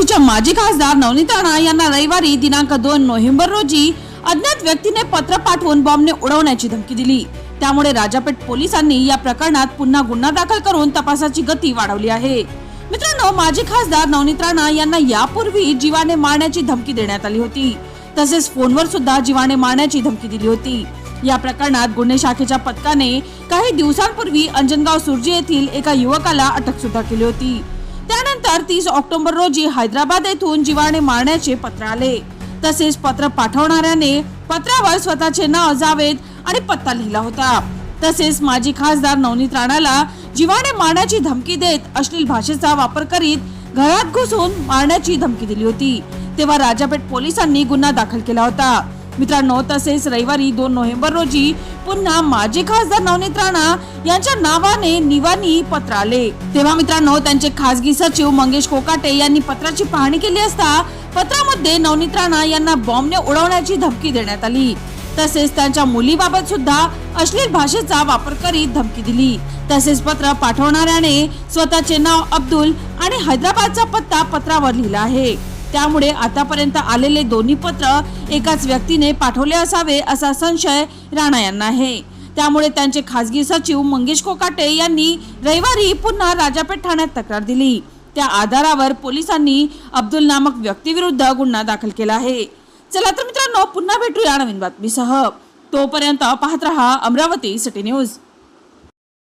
अमरावतीच्या माजी खासदार नवनीत राणा यांना रविवारी दिनांक दोन नोव्हेंबर रोजी अज्ञात व्यक्तीने पत्र पाठवून बॉम्बने उडवण्याची धमकी दिली. त्यामुळे राजापेठ पोलिसांनी या प्रकरणात पुन्हा गुन्हा दाखल करून तपासाची गती वाढवली आहे. मित्रांनो माजी खासदार नवनीत राणा यांना यापूर्वी जीवाने मारण्याची धमकी देण्यात आली होती. तसेच फोनवर सुद्धा जीवाने मारण्याची धमकी दिली होती. या प्रकरणात गुन्हे शाखेच्या पथकाने काही दिवसांपूर्वी अंजनगाव सुरजी येथील एका युवकाला अटक सुद्धा केली होती. त्यानंतर तीस ऑक्टोबर रोजी हैदराबाद येथून जीवाने मारण्याचे पत्र आले. तसेच पत्र पाठवणाऱ्याने पत्रावर स्वतःचे नाव जावेद आणि पत्ता लिहिला होता. तसेच माजी खासदार नवनीत राणाला जीवाने मारण्याची धमकी देत अश्लील भाषेचा वापर करीत घरात घुसून मारण्याची धमकी दिली होती. तेव्हा राजापेठ पोलिसांनी गुन्हा दाखल केला होता. मित्रांनो तसेच रविवारी दोन नोव्हेंबर रोजी पुन्हा माजी खासदार नवनीत राणा यांच्या नावाने निवानी पत्र आले. तेव्हा मित्रांनो त्यांचे खासगी सचिव मंगेश कोकाटे यांनी पत्राची पाहणी केली असता पत्रामध्ये नवनीत राणा यांना बॉम्बने उडवण्याची धमकी देण्यात आली. तसेच त्यांच्या मुलीबाबत सुद्धा अश्लील भाषेचा वापर करीत धमकी दिली. तसेच पत्र पाठवणाऱ्याने स्वतःचे नाव अब्दुल आणि हैदराबादचा पत्ता पत्रावर लिहिला आहे. त्यामुळे आतापर्यंत आलेले दोन्ही पत्र एकाच व्यक्तीने पाठवले असावे असा संशय राणा यांना आहे. त्यामुळे त्यांचे खासगी सचिव मंगेश कोकाटे यांनी रविवारी पुन्हा राजापेठ ठाण्यात तक्रार दिली. त्या आधारावर पोलिसांनी अब्दुल नामक व्यक्तीविरुद्ध गुन्हा दाखल केला आहे. चला तर मित्रांनो पुन्हा भेटूया नवीन बातमीसह. तोपर्यंत पाहत रहा अमरावती सिटी न्यूज.